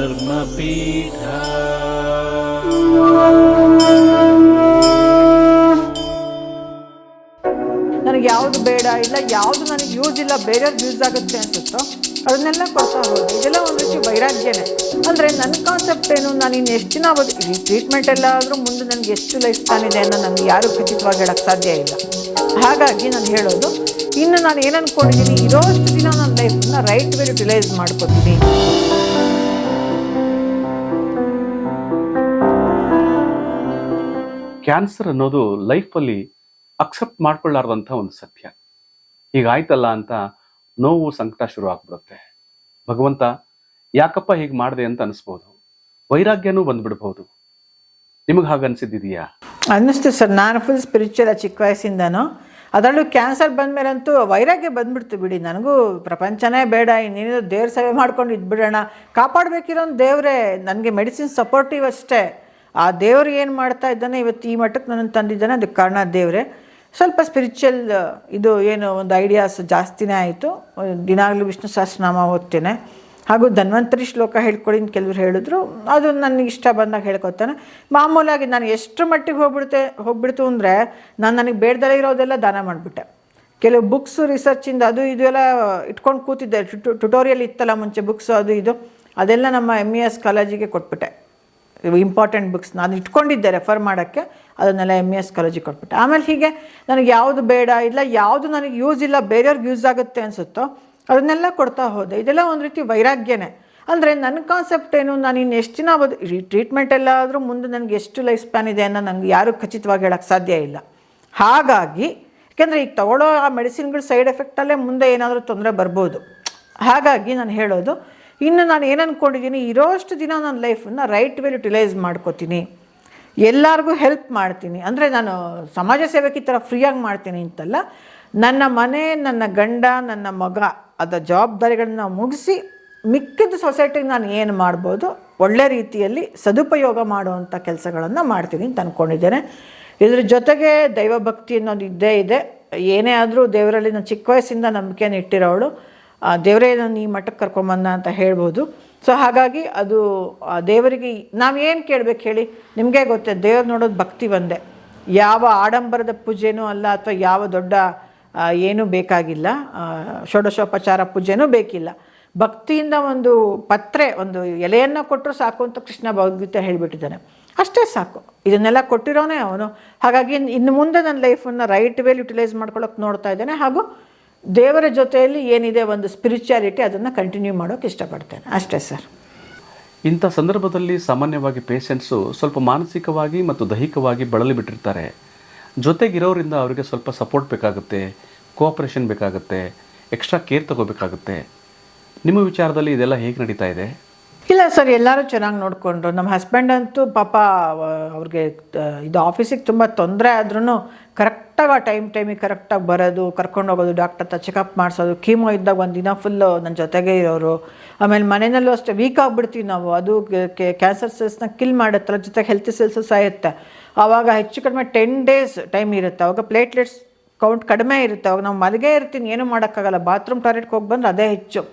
धर्मपीठ ನನಗೆ ಯಾವುದು ಬೇಡ ಇಲ್ಲ ಯಾವುದು ನನಗೆ ಯೂಸ್ ಇಲ್ಲ ಬೇರೆಯವ್ರಿಗೆ ಯೂಸ್ ಆಗುತ್ತೆ ಅನ್ಸುತ್ತೋ ಅದನ್ನೆಲ್ಲ ಕೊಡ್ತಾ ಹೋದೆ ಇದೆಲ್ಲ ಒಂದು ರೀತಿ ವೈರಾಗ್ಯನೇ ಅಂದರೆ ನನ್ನ ಕಾನ್ಸೆಪ್ಟ್ ಏನು ನಾನು ಇನ್ನು ಎಷ್ಟು ದಿನ ಆಗೋದು ಈ ಟ್ರೀಟ್ಮೆಂಟ್ ಎಲ್ಲ ಆದರೂ ಮುಂದೆ ನನಗೆ ಎಷ್ಟು ಲೈಫ್ ಸ್ಪ್ಯಾನ್ ಇದೆ ಅನ್ನೋ ನನಗೆ ಯಾರೂ ಖಚಿತವಾಗಿ ಹೇಳೋಕ್ಕೆ ಸಾಧ್ಯ ಇಲ್ಲ ಹಾಗಾಗಿ ನಾನು ಹೇಳೋದು ಇನ್ನು ನಾನು ಏನು ಅಂದ್ಕೊಂಡಿದ್ದೀನಿ ಇರೋಷ್ಟು ದಿನ ನನ್ನ ಲೈಫನ್ನ ರೈಟ್ ವೇ ಯುಟಿಲೈಸ್ ಮಾಡ್ಕೊತೀನಿ ಕ್ಯಾನ್ಸರ್ ಅನ್ನೋದು ಲೈಫಲ್ಲಿ ಅಕ್ಸೆಪ್ಟ್ ಮಾಡ್ಕೊಳ್ಳಾರ್ದಂಥ ಒಂದು ಸತ್ಯ. ಹೀಗಾಯ್ತಲ್ಲ ಅಂತ ನೋವು, ಸಂಕಟ ಶುರು ಆಗ್ಬಿಡುತ್ತೆ. ಭಗವಂತ, ಯಾಕಪ್ಪ ಹೀಗೆ ಮಾಡಿದೆ ಅಂತ ಅನಿಸ್ಬೋದು. ವೈರಾಗ್ಯನೂ ಬಂದ್ಬಿಡ್ಬೋದು. ನಿಮಗೆ ಹಾಗೆ ಅನಿಸಿದ್ದಿದೆಯಾ? ಅನ್ನಿಸ್ತು ಸರ್. ನಾನು ಫುಲ್ ಸ್ಪಿರಿಚುವಲ್ ಚಿಕ್ಕ ವಯಸ್ಸಿಂದನೂ. ಅದರಲ್ಲೂ ಕ್ಯಾನ್ಸರ್ ಬಂದಮೇಲಂತೂ ವೈರಾಗ್ಯ ಬಂದ್ಬಿಡ್ತು ಬಿಡಿ. ನನಗೂ ಪ್ರಪಂಚನೇ ಬೇಡ. ಇನ್ನೇನೋ ದೇವ್ರ ಸೇವೆ ಮಾಡ್ಕೊಂಡು ಇದ್ಬಿಡೋಣ. ಕಾಪಾಡಬೇಕಿರೋ ದೇವರೇ. ನನಗೆ ಮೆಡಿಸಿನ್ ಸಪೋರ್ಟಿವ್ ಅಷ್ಟೇ. ಆ ದೇವ್ರು ಏನು ಮಾಡ್ತಾ ಇದ್ದಾನೆ? ಇವತ್ತು ಈ ಮಟ್ಟಕ್ಕೆ ನನ್ನನ್ನು ತಂದಿದ್ದಾನೆ. ಅದಕ್ಕೆ ಕಾರಣ ದೇವರೇ, ಸ್ವಲ್ಪ ಸ್ಪಿರಿಚುವಲ್ ಇದು ಏನು ಒಂದು ಐಡಿಯಾಸ್ ಜಾಸ್ತಿನೇ ಆಯಿತು. ದಿನಾಗಲೂ ವಿಷ್ಣು ಸಹಸ್ರನಾಮ ಓದ್ತೇನೆ. ಹಾಗೂ ಧನ್ವಂತರಿ ಶ್ಲೋಕ ಹೇಳ್ಕೊಡಿ ಅಂತ ಕೆಲವರು ಹೇಳಿದ್ರು. ಅದು ನನಗೆ ಇಷ್ಟ ಬಂದಾಗ ಹೇಳ್ಕೊತಾನೆ ಮಾಮೂಲಾಗಿ ನಾನು ಎಷ್ಟು ಮಟ್ಟಿಗೆ ಹೋಗ್ಬಿಡುತ್ತೆ, ಹೋಗ್ಬಿಡ್ತು ಅಂದರೆ ನಾನು ನನಗೆ ಬೇಡದಲ್ಲೇ ಇರೋದೆಲ್ಲ ದಾನ ಮಾಡಿಬಿಟ್ಟೆ. ಕೆಲವು ಬುಕ್ಸು ರಿಸರ್ಚಿಂದ ಅದು ಇದು ಎಲ್ಲ ಇಟ್ಕೊಂಡು ಕೂತಿದ್ದೆ. ಟ್ಯುಟೋರಿಯಲ್ ಇತ್ತಲ್ಲ ಮುಂಚೆ ಬುಕ್ಸು ಅದು ಇದು. ಅದೆಲ್ಲ ನಮ್ಮ ಎಂ ಇ ಎಸ್ ಕಾಲೇಜಿಗೆ ಕೊಟ್ಬಿಟ್ಟೆ. ಇಂಪಾರ್ಟೆಂಟ್ ಬುಕ್ಸ್ ನಾನು ಇಟ್ಕೊಂಡಿದ್ದೆ ರೆಫರ್ ಮಾಡೋಕ್ಕೆ, ಅದನ್ನೆಲ್ಲ ಎಂ ಎಸ್ ಕಾಲೇಜಿಗೆ ಕೊಟ್ಬಿಟ್ಟೆ. ಆಮೇಲೆ ಹೀಗೆ ನನಗೆ ಯಾವುದು ಬೇಡ ಇಲ್ಲ, ಯಾವುದು ನನಗೆ ಯೂಸ್ ಇಲ್ಲ, ಬೇರೆಯವ್ರಿಗೆ ಯೂಸ್ ಆಗುತ್ತೆ ಅನಿಸುತ್ತೋ, ಅದನ್ನೆಲ್ಲ ಕೊಡ್ತಾ ಹೋದೆ. ಇದೆಲ್ಲ ಒಂದು ರೀತಿ ವೈರಾಗ್ಯನೇ. ಅಂದರೆ ನನ್ನ ಕಾನ್ಸೆಪ್ಟ್ ಏನು, ನಾನು ಇನ್ನು ಎಷ್ಟು ದಿನ ಆಗೋದು ಟ್ರೀಟ್ಮೆಂಟ್ ಎಲ್ಲ ಆದರೂ ಮುಂದೆ ನನಗೆ ಎಷ್ಟು ಲೈಫ್ ಸ್ಪ್ಯಾನ್ ಇದೆ ಅನ್ನೋ ನನಗೆ ಯಾರೂ ಖಚಿತವಾಗಿ ಹೇಳೋಕ್ಕೆ ಸಾಧ್ಯ ಇಲ್ಲ. ಹಾಗಾಗಿ, ಯಾಕೆಂದರೆ ಈಗ ತಗೊಳ್ಳೋ ಆ ಮೆಡಿಸಿನ್ಗಳ ಸೈಡ್ ಎಫೆಕ್ಟಲ್ಲೇ ಮುಂದೆ ಏನಾದರೂ ತೊಂದರೆ ಬರ್ಬೋದು. ಹಾಗಾಗಿ ನಾನು ಹೇಳೋದು ಇನ್ನು ನಾನು ಏನು ಅಂದ್ಕೊಂಡಿದ್ದೀನಿ ಇರೋಷ್ಟು ದಿನ ನನ್ನ ಲೈಫನ್ನು ರೈಟ್ ವೇಲಿ ಯುಟಿಲೈಸ್ ಮಾಡ್ಕೋತೀನಿ. ಎಲ್ಲರಿಗೂ ಹೆಲ್ಪ್ ಮಾಡ್ತೀನಿ. ಅಂದರೆ ನಾನು ಸಮಾಜ ಸೇವೆಗೆ ಈ ಥರ ಫ್ರೀಯಾಗಿ ಮಾಡ್ತೀನಿ ಅಂತಲ್ಲ, ನನ್ನ ಮನೆ, ನನ್ನ ಗಂಡ, ನನ್ನ ಮಗ ಅದ ಜವಾಬ್ದಾರಿಗಳನ್ನ ಮುಗಿಸಿ ಮಿಕ್ಕಿದ ಸೊಸೈಟಿಗೆ ನಾನು ಏನು ಮಾಡ್ಬೋದು, ಒಳ್ಳೆ ರೀತಿಯಲ್ಲಿ ಸದುಪಯೋಗ ಮಾಡುವಂಥ ಕೆಲಸಗಳನ್ನು ಮಾಡ್ತೀನಿ ಅಂತ ಅಂದ್ಕೊಂಡಿದ್ದೇನೆ ಇದ್ರ ಜೊತೆಗೆ ದೈವಭಕ್ತಿ ಅನ್ನೋದು ಇದ್ದೇ ಇದೆ. ಏನೇ ಆದರೂ ದೇವರಲ್ಲಿ ನಾನು ಚಿಕ್ಕ ವಯಸ್ಸಿಂದ ನಂಬಿಕೆಯನ್ನು ಇಟ್ಟಿರೋಳು ಆ ದೇವರೇ, ನಾನು ಈ ಮಠಕ್ಕೆ ಕರ್ಕೊಂಬಂದ ಅಂತ ಹೇಳ್ಬೋದು. ಸೊ ಹಾಗಾಗಿ ಅದು ದೇವರಿಗೆ ದೇವರಿಗೆ ನಾವೇನು ಕೇಳಬೇಕು ಹೇಳಿ? ನಿಮಗೆ ಗೊತ್ತೆ, ದೇವ್ರು ನೋಡೋದು ಭಕ್ತಿ ಒಂದೇ. ಯಾವ ಆಡಂಬರದ ಪೂಜೆನೂ ಅಲ್ಲ, ಅಥವಾ ಯಾವ ದೊಡ್ಡ ಏನೂ ಬೇಕಾಗಿಲ್ಲ. ಷೋಡಶೋಪಚಾರ ಪೂಜೆನೂ ಬೇಕಿಲ್ಲ. ಭಕ್ತಿಯಿಂದ ಒಂದು ಪತ್ರೆ, ಒಂದು ಎಲೆಯನ್ನು ಕೊಟ್ಟರು ಸಾಕು ಅಂತ ಕೃಷ್ಣ ಭಗವದ್ಗೀತೆ ಹೇಳಿಬಿಟ್ಟಿದ್ದಾನೆ. ಅಷ್ಟೇ ಸಾಕು. ಇದನ್ನೆಲ್ಲ ಕೊಟ್ಟಿರೋನೇ ಅವನು. ಹಾಗಾಗಿ ಇನ್- ಇನ್ನು ಮುಂದೆ ನನ್ನ ಲೈಫನ್ನು ರೈಟ್ ವೇಲ್ ಯುಟಿಲೈಸ್ ಮಾಡ್ಕೊಳ್ಳೋಕೆ ನೋಡ್ತಾ ಇದ್ದೇನೆ. ಹಾಗೂ ದೇವರ ಜೊತೆಯಲ್ಲಿ ಏನಿದೆ ಒಂದು ಸ್ಪಿರಿಚುಯಾಲಿಟಿ ಅದನ್ನು ಕಂಟಿನ್ಯೂ ಮಾಡೋಕೆ ಇಷ್ಟಪಡ್ತೇನೆ. ಅಷ್ಟೇ ಸರ್. ಇಂಥ ಸಂದರ್ಭದಲ್ಲಿ ಸಾಮಾನ್ಯವಾಗಿ ಪೇಷಂಟ್ಸು ಸ್ವಲ್ಪ ಮಾನಸಿಕವಾಗಿ ಮತ್ತು ದೈಹಿಕವಾಗಿ ಬಳಲಿ ಬಿಟ್ಟಿರ್ತಾರೆ. ಜೊತೆಗಿರೋರಿಂದ ಅವರಿಗೆ ಸ್ವಲ್ಪ ಸಪೋರ್ಟ್ ಬೇಕಾಗುತ್ತೆ ಕೋಆಪ್ರೇಷನ್ ಬೇಕಾಗುತ್ತೆ ಎಕ್ಸ್ಟ್ರಾ ಕೇರ್ ತಗೋಬೇಕಾಗುತ್ತೆ. ನಿಮ್ಮ ವಿಚಾರದಲ್ಲಿ ಇದೆಲ್ಲ ಹೇಗೆ ನಡೀತಾ ಇದೆ? ಇಲ್ಲ ಸರ್ ಎಲ್ಲರೂ ಚೆನ್ನಾಗಿ ನೋಡಿಕೊಂಡ್ರು. ನಮ್ಮ ಹಸ್ಬೆಂಡ್ ಅಂತೂ ಪಾಪ ಅವ- ಅವ್ರಿಗೆ ಇದು ಆಫೀಸಿಗೆ ತುಂಬ ತೊಂದರೆ ಆದ್ರೂ ಕರೆಕ್ಟಾಗಿ ಆ ಟೈಮ್ ಟೈಮಿಗೆ ಕರೆಕ್ಟಾಗಿ ಬರೋದು, ಕರ್ಕೊಂಡು ಹೋಗೋದು, ಡಾಕ್ಟರ್ ಹತ್ರ ಚೆಕಪ್ ಮಾಡಿಸೋದು ಕೀಮೋ ಇದ್ದಾಗ ಒಂದು ದಿನ ಫುಲ್ಲು ನನ್ನ ಜೊತೆಗೆ ಇರೋರು. ಆಮೇಲೆ ಮನೆಯಲ್ಲೂ ಅಷ್ಟೇ ವೀಕ್ ಆಗಿಬಿಡ್ತೀವಿ ನಾವು. ಅದು ಕ್ಯಾನ್ಸರ್ ಸೆಲ್ಸ್ನ ಕಿಲ್ ಮಾಡುತ್ತಲ್ಲ, ಜೊತೆಗೆ ಹೆಲ್ತ್ ಸೆಲ್ಸು ಸಾಯುತ್ತೆ ಆವಾಗ ಹೆಚ್ಚು ಕಡಿಮೆ ಟೆನ್ ಡೇಸ್ ಟೈಮ್ ಇರುತ್ತೆ. ಆವಾಗ ಪ್ಲೇಟ್ಲೆಟ್ಸ್ ಕೌಂಟ್ ಕಡಿಮೆ ಇರುತ್ತೆ. ಅವಾಗ ನಾವು ಮಲಗೇ ಇರ್ತೀನಿ, ಏನೂ ಮಾಡೋಕ್ಕಾಗಲ್ಲ. ಬಾತ್ರೂಮ್ ಟಾಯ್ಲೆಟ್ಗೆ ಹೋಗಿ ಬಂದ್ರೆ ಅದೇ ಹೆಚ್ಚು.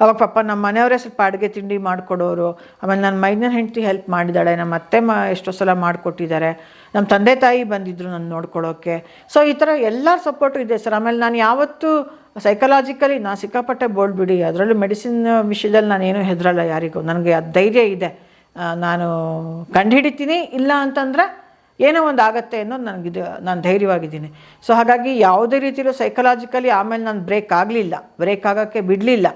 ಅವಾಗ ಪಾಪ ನಮ್ಮ ಮನೆಯವರೇ ಸ್ವಲ್ಪ ಅಡುಗೆ ತಿಂಡಿ ಮಾಡಿಕೊಡೋರು, ಆಮೇಲೆ ನನ್ನ ಮೈದನ ಹೆಂಡತಿ ಹೆಲ್ಪ್ ಮಾಡಿದ್ದಾಳೆ ನಮ್ಮ ಅತ್ತೆ ಮ ಎಷ್ಟೋ ಸಲ ಮಾಡಿಕೊಟ್ಟಿದ್ದಾರೆ. ನಮ್ಮ ತಂದೆ ತಾಯಿ ಬಂದಿದ್ದರು ನನ್ನ ನೋಡ್ಕೊಳ್ಳೋಕ್ಕೆ ಸೊ ಈ ಥರ ಎಲ್ಲ ಸಪೋರ್ಟು ಇದೆ ಸರ್. ಆಮೇಲೆ ನಾನು ಯಾವತ್ತೂ ಸೈಕಲಾಜಿಕಲಿ ನಾನು ಸಿಕ್ಕಾಪಟ್ಟೆ ಬೋಲ್ಡ್ ಬಿಡಿ. ಅದರಲ್ಲೂ ಮೆಡಿಸಿನ್ ವಿಷಯದಲ್ಲಿ ನಾನೇನು ಹೆದರಲ್ಲ ಯಾರಿಗೂ. ನನಗೆ ಅದು ಧೈರ್ಯ ಇದೆ. ನಾನು ಕಂಡುಹಿಡಿತೀನಿ. ಇಲ್ಲ ಅಂತಂದರೆ ಏನೋ ಒಂದು ಆಗತ್ತೆ ಅನ್ನೋದು ನನಗಿದು, ನಾನು ಧೈರ್ಯವಾಗಿದ್ದೀನಿ. ಸೊ ಹಾಗಾಗಿ ಯಾವುದೇ ರೀತಿಯಲ್ಲೂ ಸೈಕಲಾಜಿಕಲಿ ಆಮೇಲೆ ನಾನು ಬ್ರೇಕ್ ಆಗಲಿಲ್ಲ. ಬ್ರೇಕ್ ಆಗೋಕ್ಕೆ ಬಿಡಲಿಲ್ಲ.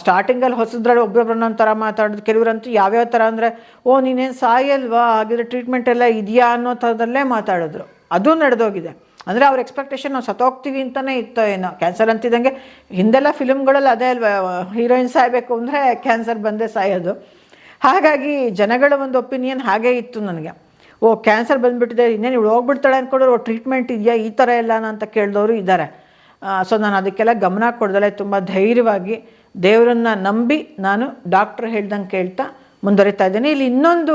ಸ್ಟಾರ್ಟಿಂಗಲ್ಲಿ ಹೊಸದ್ರಲ್ಲಿ ಒಬ್ಬೊಬ್ಬರನ್ನ ಥರ ಮಾತಾಡೋದು. ಕೆಲವರಂತೂ ಯಾವ್ಯಾವ ಥರ ಅಂದರೆ, ಓ, ನೀನೇನು ಸಾಯಲ್ವಾ? ಹಾಗಿದ್ರೆ ಟ್ರೀಟ್ಮೆಂಟ್ ಎಲ್ಲ ಇದೆಯಾ ಅನ್ನೋ ಥರದಲ್ಲೇ ಮಾತಾಡಿದ್ರು. ಅದು ನಡೆದೋಗಿದೆ. ಅಂದರೆ ಅವ್ರ ಎಕ್ಸ್ಪೆಕ್ಟೇಷನ್ ನಾವು ಸತ್ತೋಗ್ತೀವಿ ಅಂತಲೇ ಇತ್ತೋ ಏನೋ. ಕ್ಯಾನ್ಸರ್ ಅಂತಿದ್ದಂಗೆ ಹಿಂದೆಲ್ಲ ಫಿಲಮ್ಗಳಲ್ಲಿ ಅದೇ ಅಲ್ವಾ ಹೀರೋಯಿನ್ ಸಾಯಬೇಕು ಅಂದರೆ ಕ್ಯಾನ್ಸರ್ ಬಂದೇ ಸಾಯೋದು. ಹಾಗಾಗಿ ಜನಗಳ ಒಂದು ಒಪಿನಿಯನ್ ಹಾಗೇ ಇತ್ತು ನನಗೆ. ಓ ಕ್ಯಾನ್ಸರ್ ಬಂದುಬಿಟ್ಟಿದೆ, ಇನ್ನೇನು ಇವಳು ಹೋಗ್ಬಿಡ್ತಾಳೆ ಅಂದ್ಕೊಂಡ್ರೆ ಓ ಟ್ರೀಟ್ಮೆಂಟ್ ಇದೆಯಾ ಈ ಥರ ಎಲ್ಲ ಅಂತ ಕೇಳಿದವರು ಇದ್ದಾರೆ. ಸೊ ನಾನು ಅದಕ್ಕೆಲ್ಲ ಗಮನ ಕೊಡ್ದಲೆ ತುಂಬ ಧೈರ್ಯವಾಗಿ ದೇವರನ್ನ ನಂಬಿ ನಾನು ಡಾಕ್ಟ್ರ್ ಹೇಳ್ದಂಗೆ ಕೇಳ್ತಾ ಮುಂದುವರಿತಾ ಇದ್ದೀನಿ. ಇಲ್ಲಿ ಇನ್ನೊಂದು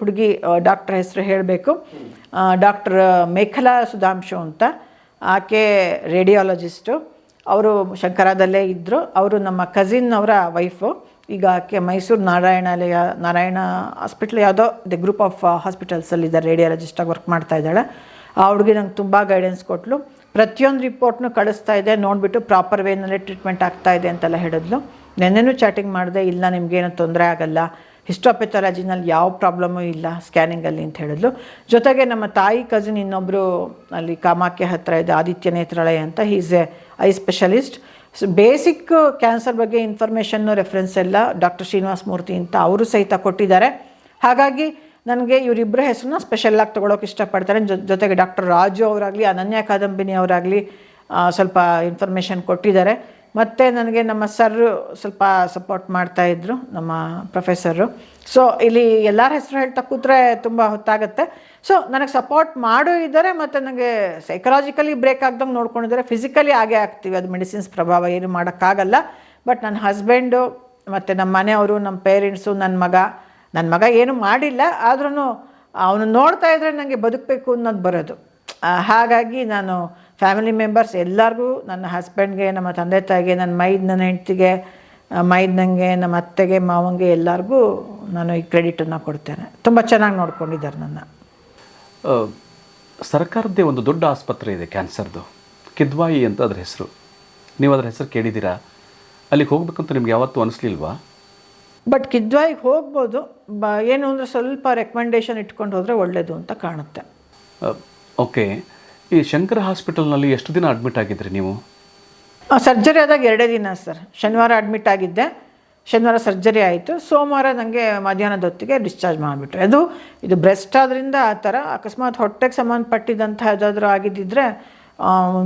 ಹುಡುಗಿ ಡಾಕ್ಟ್ರ್ ಹೆಸರು ಹೇಳಬೇಕು. ಡಾಕ್ಟರ್ ಮೇಖಲಾ ಸುಧಾಂಶು ಅಂತ. ಆಕೆ ರೇಡಿಯಾಲಜಿಸ್ಟು. ಅವರು ಶಂಕರಾದಲ್ಲೇ ಇದ್ದರು ಅವರು ನಮ್ಮ ಕಸಿನ್ ಅವರ ವೈಫು ಈಗ ಆಕೆ ಮೈಸೂರು ನಾರಾಯಣಾಲಯ, ನಾರಾಯಣ ಹಾಸ್ಪಿಟ್ಲ್ ಯಾವುದೋ ದ ಗ್ರೂಪ್ ಆಫ್ ಹಾಸ್ಪಿಟಲ್ಸಲ್ಲಿ ಇದ್ದಾರೆ ರೇಡಿಯಾಲಜಿಸ್ಟಾಗಿ ವರ್ಕ್ ಮಾಡ್ತಾ ಇದ್ದಾಳೆ. ಆ ಹುಡುಗಿ ನಂಗೆ ತುಂಬ ಗೈಡೆನ್ಸ್ ಕೊಟ್ಟಲು ಪ್ರತಿಯೊಂದು ರಿಪೋರ್ಟ್ನು ಕಳಿಸ್ತಾ ಇದೆ. ನೋಡಿಬಿಟ್ಟು ಪ್ರಾಪರ್ ವೇನಲ್ಲಿ ಟ್ರೀಟ್ಮೆಂಟ್ ಆಗ್ತಾ ಇದೆ ಅಂತೆಲ್ಲ ಹೇಳಿದ್ಲು. ನೆನ್ನೆನೂ ಚಾಟಿಂಗ್ ಮಾಡಿದೆ, ಇಲ್ಲ ನಿಮಗೇನು ತೊಂದರೆ ಆಗಲ್ಲ. ಹಿಸ್ಟೋಪೆಥಾಲಜಿನಲ್ಲಿ ಯಾವ ಪ್ರಾಬ್ಲಮ್ಮು ಇಲ್ಲ ಸ್ಕ್ಯಾನಿಂಗಲ್ಲಿ ಅಂತ ಹೇಳಿದ್ಲು. ಜೊತೆಗೆ ನಮ್ಮ ತಾಯಿ ಕಸಿನ್ ಇನ್ನೊಬ್ಬರು ಅಲ್ಲಿ ಕಾಮಾಖ್ಯ ಹತ್ತಿರ ಇದೆ, ಆದಿತ್ಯ ನೇತ್ರಾಲಯ ಅಂತ is a eye specialist basic cancer ಬಗ್ಗೆ ಇನ್ಫಾರ್ಮೇಷನ್ನು ರೆಫರೆನ್ಸ್ ಎಲ್ಲ ಡಾಕ್ಟರ್ ಶ್ರೀನಿವಾಸ ಮೂರ್ತಿ ಅಂತ ಅವರು ಸಹಿತ ಕೊಟ್ಟಿದ್ದಾರೆ. ಹಾಗಾಗಿ ನನಗೆ ಇವರಿಬ್ಬರ ಹೆಸರನ್ನ ಸ್ಪೆಷಲ್ಲಾಗಿ ತೊಗೊಳೋಕೆ ಇಷ್ಟಪಡ್ತಾರೆ. ಜೊತೆಗೆ ಡಾಕ್ಟರ್ ರಾಜು ಅವರಾಗಲಿ, ಅನನ್ಯ ಕಾದಂಬಿನಿ ಅವರಾಗಲಿ ಸ್ವಲ್ಪ ಇನ್ಫಾರ್ಮೇಷನ್ ಕೊಟ್ಟಿದ್ದಾರೆ. ಮತ್ತು ನನಗೆ ನಮ್ಮ ಸರ್ ಸ್ವಲ್ಪ ಸಪೋರ್ಟ್ ಮಾಡ್ತಾಯಿದ್ರು ನಮ್ಮ ಪ್ರೊಫೆಸರು ಸೊ ಇಲ್ಲಿ ಎಲ್ಲರ ಹೆಸರು ಹೇಳ್ತಾ ಕೂತ್ರೆ ತುಂಬ ಹೊತ್ತಾಗುತ್ತೆ. ಸೊ ನನಗೆ ಸಪೋರ್ಟ್ ಮಾಡೋ ಇದ್ದಾರೆ ಮತ್ತು ನನಗೆ ಸೈಕಲಾಜಿಕಲಿ ಬ್ರೇಕ್ ಆಗ್ದಂಗೆ ನೋಡ್ಕೊಂಡಿದ್ದಾರೆ. ಫಿಸಿಕಲಿ ಹಾಗೆ ಆಗ್ತೀವಿ, ಅದು ಮೆಡಿಸಿನ್ಸ್ ಪ್ರಭಾವ ಏನು ಮಾಡೋಕ್ಕಾಗಲ್ಲ. ಬಟ್ ನನ್ನ ಹಸ್ಬೆಂಡು ಮತ್ತು ನಮ್ಮ ಮನೆಯವರು ನಮ್ಮ ಪೇರೆಂಟ್ಸು ನನ್ನ ಮಗ ನನ್ನ ಮಗ ಏನು ಮಾಡಿಲ್ಲ ಆದ್ರೂ ಅವನು ನೋಡ್ತಾ ಇದ್ದರೆ ನನಗೆ ಬದುಕಬೇಕು ಅನ್ನೋದು ಬರೋದು. ಹಾಗಾಗಿ ನಾನು ಫ್ಯಾಮಿಲಿ ಮೆಂಬರ್ಸ್ ಎಲ್ಲರಿಗೂ ನನ್ನ ಹಸ್ಬೆಂಡ್ಗೆ, ನಮ್ಮ ತಂದೆ ತಾಯಿಗೆ, ನನ್ನ ಮೈದ್, ನನ್ನ ಹೆಂಡ್ತಿಗೆ ಮೈದ್ನಂಗೆ ನಮ್ಮ ಅತ್ತೆಗೆ, ಮಾವಂಗೆ ಎಲ್ಲರಿಗೂ ನಾನು ಈ ಕ್ರೆಡಿಟನ್ನು ಕೊಡ್ತೇನೆ. ತುಂಬ ಚೆನ್ನಾಗಿ ನೋಡ್ಕೊಂಡಿದ್ದಾರೆ ನನ್ನ. ಸರ್ಕಾರದ್ದೇ ಒಂದು ದೊಡ್ಡ ಆಸ್ಪತ್ರೆ ಇದೆ ಕ್ಯಾನ್ಸರ್ದು. ಕಿದ್ವಾಯಿ ಅಂತ ಅದ್ರ ಹೆಸರು. ನೀವು ಅದರ ಹೆಸರು ಕೇಳಿದ್ದೀರಾ? ಅಲ್ಲಿಗೆ ಹೋಗ್ಬೇಕಂತ ನಿಮ್ಗೆ ಯಾವತ್ತೂ ಅನಿಸ್ಲಿಲ್ವಾ? ಬಟ್ ಕಿದ್ವಾಯಿಗೆ ಹೋಗ್ಬೋದು. ಬ ಏನು ಅಂದರೆ ಸ್ವಲ್ಪ ರೆಕಮೆಂಡೇಶನ್ ಇಟ್ಕೊಂಡು ಹೋದರೆ ಒಳ್ಳೆಯದು ಅಂತ ಕಾಣುತ್ತೆ. ಓಕೆ. ಈ ಶಂಕರ ಹಾಸ್ಪಿಟಲ್ನಲ್ಲಿ ಎಷ್ಟು ದಿನ ಅಡ್ಮಿಟ್ ಆಗಿದ್ರಿ ನೀವು? ಸರ್ಜರಿ ಆದಾಗ ಎರಡೇ ದಿನ ಸರ್. ಶನಿವಾರ ಅಡ್ಮಿಟ್ ಆಗಿದ್ದೆ. ಶನಿವಾರ ಸರ್ಜರಿ ಆಯಿತು. ಸೋಮವಾರ ನನಗೆ ಮಧ್ಯಾಹ್ನದ ಹೊತ್ತಿಗೆ ಡಿಸ್ಚಾರ್ಜ್ ಮಾಡಿಬಿಟ್ರೆ. ಅದು ಇದು ಬ್ರೆಸ್ಟ್ ಆದ್ದರಿಂದ ಆ ಥರ ಅಕಸ್ಮಾತ್ ಹೊಟ್ಟೆಗೆ ಸಂಬಂಧಪಟ್ಟಿದ್ದಂಥ ಯಾವುದಾದ್ರೂ ಆಗಿದ್ದಿದ್ರೆ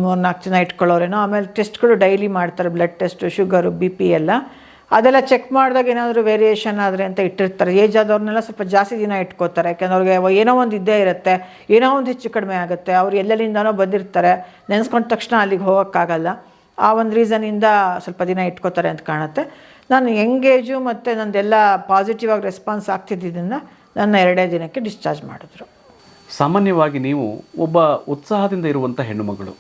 ಮೂರು ನಾಲ್ಕು ದಿನ ಇಟ್ಕೊಳ್ಳೋರೇನೋ. ಆಮೇಲೆ ಟೆಸ್ಟ್ಗಳು ಡೈಲಿ ಮಾಡ್ತಾರೆ. Blood test sugar B P ಎಲ್ಲ. ಅದೆಲ್ಲ ಚೆಕ್ ಮಾಡಿದಾಗ ಏನಾದರೂ ವೇರಿಯೇಷನ್ ಆದರೆ ಅಂತ ಇಟ್ಟಿರ್ತಾರೆ. ಏಜ್ ಆದವ್ರನ್ನೆಲ್ಲ ಸ್ವಲ್ಪ ಜಾಸ್ತಿ ದಿನ ಇಟ್ಕೋತಾರೆ. ಯಾಕೆಂದ್ರೆ ಅವ್ರಿಗೆ ಏನೋ ಒಂದು ಇದ್ದೇ ಇರುತ್ತೆ, ಏನೋ ಒಂದು ಹೆಚ್ಚು ಕಡಿಮೆ ಆಗುತ್ತೆ. ಅವ್ರು ಎಲ್ಲೆಲ್ಲಿಂದನೋ ಬಂದಿರ್ತಾರೆ. ನೆನೆಸ್ಕೊಂಡ ತಕ್ಷಣ ಅಲ್ಲಿಗೆ ಹೋಗೋಕ್ಕಾಗಲ್ಲ. ಆ ಒಂದು ರೀಸನಿಂದ ಸ್ವಲ್ಪ ದಿನ ಇಟ್ಕೋತಾರೆ ಅಂತ ಕಾಣುತ್ತೆ. ನಾನು ಎಂಗೇಜು ಮತ್ತು ನಂದೆಲ್ಲ ಪಾಸಿಟಿವ್ ಆಗಿ ರೆಸ್ಪಾನ್ಸ್ ಆಗ್ತಿದ್ದಿದ್ದನ್ನು ನನ್ನ ಎರಡೇ ದಿನಕ್ಕೆ ಡಿಸ್ಚಾರ್ಜ್ ಮಾಡಿದ್ರು. ಸಾಮಾನ್ಯವಾಗಿ ನೀವು ಒಬ್ಬ ಉತ್ಸಾಹದಿಂದ ಇರುವಂಥ ಹೆಣ್ಣುಮಗಳು.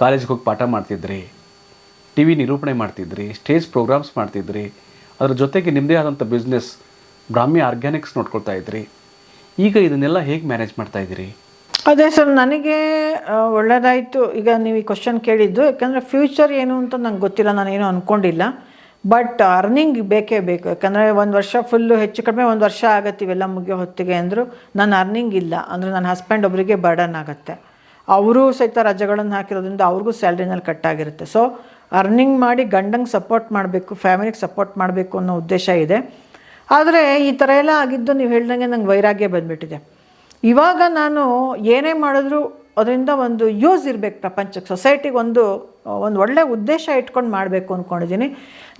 ಕಾಲೇಜ್ಗೆ ಹೋಗಿ ಪಾಠ ಮಾಡ್ತಿದ್ರಿ ಟಿ ವಿ ನಿರೂಪಣೆ ಮಾಡ್ತಿದ್ರಿ, ಸ್ಟೇಜ್ ಪ್ರೋಗ್ರಾಮ್ಸ್ ಮಾಡ್ತಿದ್ರಿ, ಅದ್ರ ಜೊತೆಗೆ ನಿಮ್ಮದೇ ಆದಂಥ ಬಿಸ್ನೆಸ್ ಬ್ರಾಹ್ಮಿ ಆರ್ಗ್ಯಾನಿಕ್ಸ್ ನೋಡ್ಕೊಳ್ತಾ ಇದ್ರಿ. ಈಗ ಇದನ್ನೆಲ್ಲ ಹೇಗೆ ಮ್ಯಾನೇಜ್ ಮಾಡ್ತಾ ಇದ್ದೀರಿ? ಅದೇ ಸರ್, ನನಗೆ ಒಳ್ಳೆಯದಾಯಿತು ಈಗ ನೀವು ಈ ಕ್ವಶನ್ ಕೇಳಿದ್ದು, ಯಾಕಂದರೆ ಫ್ಯೂಚರ್ ಏನು ಅಂತ ನಂಗೆ ಗೊತ್ತಿಲ್ಲ ನಾನು ನಾನೇನು ಅಂದ್ಕೊಂಡಿಲ್ಲ ಬಟ್ ಅರ್ನಿಂಗ್ ಬೇಕೇ ಬೇಕು. ಯಾಕಂದರೆ ಒಂದು ವರ್ಷ ಫುಲ್ಲು ಹೆಚ್ಚು ಕಡಿಮೆ ಒಂದು ವರ್ಷ ಆಗತ್ತೆ, ಇವೆಲ್ಲ ಮುಗಿಯೋ ಹೊತ್ತಿಗೆ ಅಂದರು ನನ್ನ ಅರ್ನಿಂಗ್ ಇಲ್ಲ. ಅಂದರೆ ನನ್ನ ಹಸ್ಬೆಂಡ್ ಒಬ್ಬರಿಗೆ ಬರ್ಡನ್ ಆಗುತ್ತೆ. ಅವರು ಸಹಿತ ರಜೆಗಳನ್ನು ಹಾಕಿರೋದ್ರಿಂದ ಅವ್ರಿಗೂ ಸ್ಯಾಲ್ರಿನಲ್ಲಿ ಕಟ್ಟಾಗಿರುತ್ತೆ ಸೊ ಅರ್ನಿಂಗ್ ಮಾಡಿ ಗಂಡಂಗೆ ಸಪೋರ್ಟ್ ಮಾಡಬೇಕು ಫ್ಯಾಮಿಲಿಗೆ ಸಪೋರ್ಟ್ ಮಾಡಬೇಕು ಅನ್ನೋ ಉದ್ದೇಶ ಇದೆ. ಆದರೆ ಈ ಥರ ಎಲ್ಲ ಆಗಿದ್ದು ನೀವು ಹೇಳ್ದಂಗೆ ನಂಗೆ ವೈರಾಗ್ಯ ಬಂದುಬಿಟ್ಟಿದೆ. ಇವಾಗ ನಾನು ಏನೇ ಮಾಡಿದ್ರೂ ಅದರಿಂದ ಒಂದು ಯೂಸ್ ಇರಬೇಕು ಪ್ರಪಂಚಕ್ಕೆ. ಸೊಸೈಟಿಗೆ ಒಂದು ಒಂದು ಒಳ್ಳೆ ಉದ್ದೇಶ ಇಟ್ಕೊಂಡು ಮಾಡಬೇಕು ಅಂದ್ಕೊಂಡಿದ್ದೀನಿ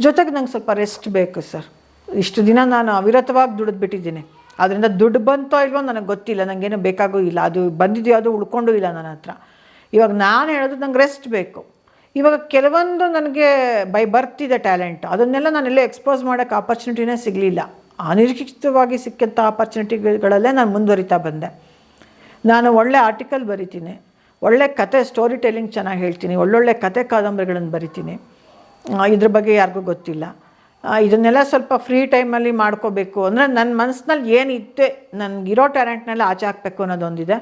ಜೊತೆಗೆ ನಂಗೆ ಸ್ವಲ್ಪ ರೆಸ್ಟ್ ಬೇಕು ಸರ್. ಇಷ್ಟು ದಿನ ನಾನು ಅವಿರತವಾಗಿ ದುಡಿದು ಬಿಟ್ಟಿದ್ದೀನಿ. ಅದರಿಂದ ದುಡ್ಡು ಬಂತೋ ಇಲ್ವೋ ನನಗೆ ಗೊತ್ತಿಲ್ಲ. ನನಗೇನು ಬೇಕಾಗೂ ಇಲ್ಲ. ಅದು ಬಂದಿದೆಯೋ ಅದು ಉಳ್ಕೊಂಡು ಇಲ್ಲ ನನ್ನ ಹತ್ರ. ಇವಾಗ ನಾನು ಹೇಳೋದು ನಂಗೆ ರೆಸ್ಟ್ ಬೇಕು. ಇವಾಗ ಕೆಲವೊಂದು ನನಗೆ ಬೈ ಬರ್ತಿದೆ ಟ್ಯಾಲೆಂಟ್. ಅದನ್ನೆಲ್ಲ ನಾನೆಲ್ಲ ಎಕ್ಸ್ಪೋಸ್ ಮಾಡೋಕ್ಕೆ ಆಪರ್ಚುನಿಟಿನೇ ಸಿಗಲಿಲ್ಲ. ಅನಿರೀಕ್ಷಿತವಾಗಿ ಸಿಕ್ಕಂಥ ಆಪರ್ಚುನಿಟಿಗಳಲ್ಲೇ ನಾನು ಮುಂದುವರಿತಾ ಬಂದೆ. ನಾನು ಒಳ್ಳೆ ಆರ್ಟಿಕಲ್ ಬರಿತೀನಿ. ಒಳ್ಳೆ ಕತೆ ಸ್ಟೋರಿ ಟೆಲ್ಲಿಂಗ್ ಚೆನ್ನಾಗಿ ಹೇಳ್ತೀನಿ. ಒಳ್ಳೊಳ್ಳೆ ಕತೆ ಕಾದಂಬರಿಗಳನ್ನು ಬರಿತೀನಿ. ಇದ್ರ ಬಗ್ಗೆ ಯಾರಿಗೂ ಗೊತ್ತಿಲ್ಲ. ಇದನ್ನೆಲ್ಲ ಸ್ವಲ್ಪ ಫ್ರೀ ಟೈಮಲ್ಲಿ ಮಾಡ್ಕೋಬೇಕು. ಅಂದರೆ ನನ್ನ ಮನಸ್ಸಿನಲ್ಲಿ ಏನಿತ್ತೆ, ನನಗಿರೋ ಟ್ಯಾಲೆಂಟ್ನೆಲ್ಲ ಆಚೆ ಹಾಕಬೇಕು ಅನ್ನೋದೊಂದಿದೆ.